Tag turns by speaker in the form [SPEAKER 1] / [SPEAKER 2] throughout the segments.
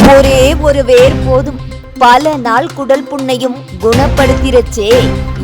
[SPEAKER 1] ஒரே ஒரு வேர் போதும். பல நாள் குடல் புண்ணையும் குணப்படுத்திருச்சே.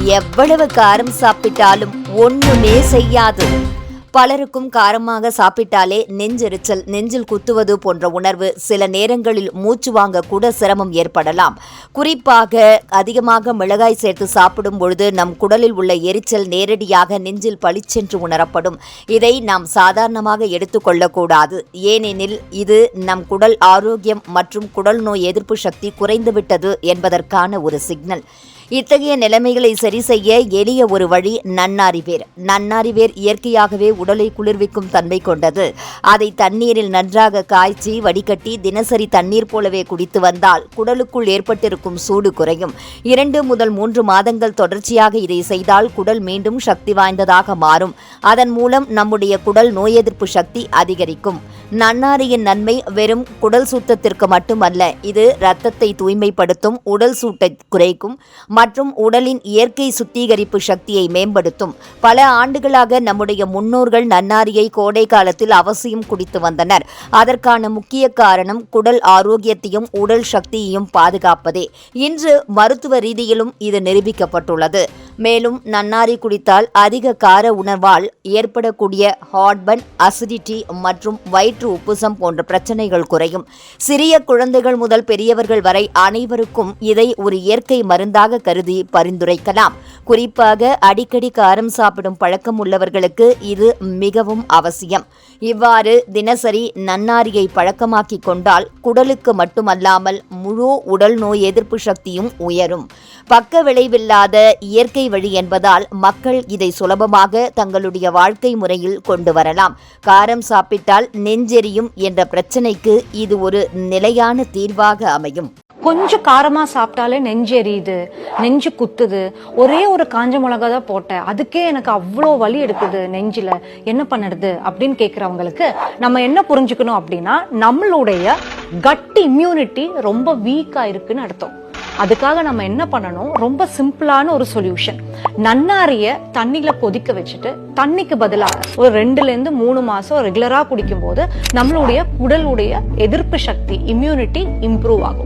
[SPEAKER 1] எவ்வளவு காரம் சாப்பிட்டாலும் ஒண்ணுமே செய்யாது. பலருக்கும் காரமாக சாப்பிட்டாலே நெஞ்செரிச்சல் நெஞ்சில் குத்துவது போன்ற உணர்வு சில நேரங்களில் மூச்சு வாங்க கூட சிரமம் ஏற்படலாம். குறிப்பாக அதிகமாக மிளகாய் சேர்த்து சாப்பிடும் பொழுது நம் குடலில் உள்ள எரிச்சல் நேரடியாக நெஞ்சில் பளிச்சென்று உணரப்படும். இதை நாம் சாதாரணமாக எடுத்துக்கொள்ளக்கூடாது ஏனெனில் இது நம் குடல் ஆரோக்கியம் மற்றும் குடல் நோய் எதிர்ப்பு சக்தி குறைந்துவிட்டது என்பதற்கான ஒரு சிக்னல். இத்தகைய நிலைமைகளை சரி செய்ய எளிய ஒரு வழி நன்னாரிவேர் நன்னாரிவேர் இயற்கையாகவே உடலை குளிர்விக்கும் தன்மை கொண்டது. அதை தண்ணீரில் நன்றாக காய்ச்சி வடிகட்டி தினசரி தண்ணீர் போலவே குடித்து வந்தால் குடலுக்குள் ஏற்பட்டிருக்கும் சூடு குறையும். இரண்டு முதல் மூன்று மாதங்கள் தொடர்ச்சியாக இதை செய்தால் குடல் மீண்டும் சக்தி வாய்ந்ததாக மாறும். அதன் மூலம் நம்முடைய குடல் நோய் எதிர்ப்பு சக்தி அதிகரிக்கும். நன்னாரியின் நன்மை வெறும் குடல் சுத்தத்திற்கு மட்டுமல்ல இது இரத்தத்தை தூய்மைப்படுத்தும் உடல் சூட்டை குறைக்கும் மற்றும் உடலின் இயற்கை சுத்திகரிப்பு சக்தியை மேம்படுத்தும். பல ஆண்டுகளாக நம்முடைய முன்னோர்கள் நன்னாரியை கோடை காலத்தில் அவசியம் குடித்து வந்தனர். அதற்கான முக்கிய காரணம் குடல் ஆரோக்கியத்தையும் உடல் சக்தியையும் பாதுகாப்பதே. இன்று மருத்துவ ரீதியிலும் இது நிரூபிக்கப்பட்டுள்ளது. மேலும் நன்னாரி குடித்தால் அதிக கார உணர்வால் ஏற்படக்கூடிய ஹார்ட்பன் அசிடிட்டி மற்றும் வயிற்று உப்புசம் போன்ற பிரச்சனைகள் குறையும். சிறிய குழந்தைகள் முதல் பெரியவர்கள் வரை அனைவருக்கும் இதை ஒரு இயற்கை மருந்தாக கருதி பரிந்துரைக்கலாம். குறிப்பாக அடிக்கடி காரம் சாப்பிடும் பழக்கம் உள்ளவர்களுக்கு இது மிகவும் அவசியம். இவ்வாறு தினசரி நன்னாரியை பழக்கமாக்கிக் கொண்டால் குடலுக்கு மட்டுமல்லாமல் முழு உடல் நோய் எதிர்ப்பு சக்தியும் உயரும். பக்க விளைவில்லாத இயற்கை வழி என்பதால் மக்கள் இதை சுலபமாக தங்களுடைய வாழ்க்கை முறையில் கொண்டு வரலாம். காரம் சாப்பிட்டால் நெஞ்செரியும் என்ற பிரச்சனைக்கு இது ஒரு நிலையான தீர்வாக அமையும்.
[SPEAKER 2] கொஞ்சம் காரமா சாப்பிட்டாலே நெஞ்சு எரியுது நெஞ்சு குத்துது. ஒரே ஒரு காஞ்ச மிளகா தான் போட்டேன். அதுக்கே எனக்கு அவ்வளோ வலி எடுக்குது நெஞ்சில. என்ன பண்ணுறது அப்படின்னு கேட்குறவங்களுக்கு நம்ம என்ன புரிஞ்சுக்கணும் அப்படின்னா நம்மளுடைய கட் இம்யூனிட்டி ரொம்ப வீக்கா இருக்குன்னு அர்த்தம். அதுக்காக நம்ம என்ன பண்ணணும்? ரொம்ப சிம்பிளான ஒரு சொல்யூஷன் நன்னாரிய தண்ணியில கொதிக்க வச்சுட்டு தண்ணிக்கு பதிலாக ஒரு ரெண்டுல இருந்து மூணு மாசம் ரெகுலரா குடிக்கும் போது நம்மளுடைய உடலுடைய எதிர்ப்பு சக்தி இம்யூனிட்டி இம்ப்ரூவ் ஆகும்.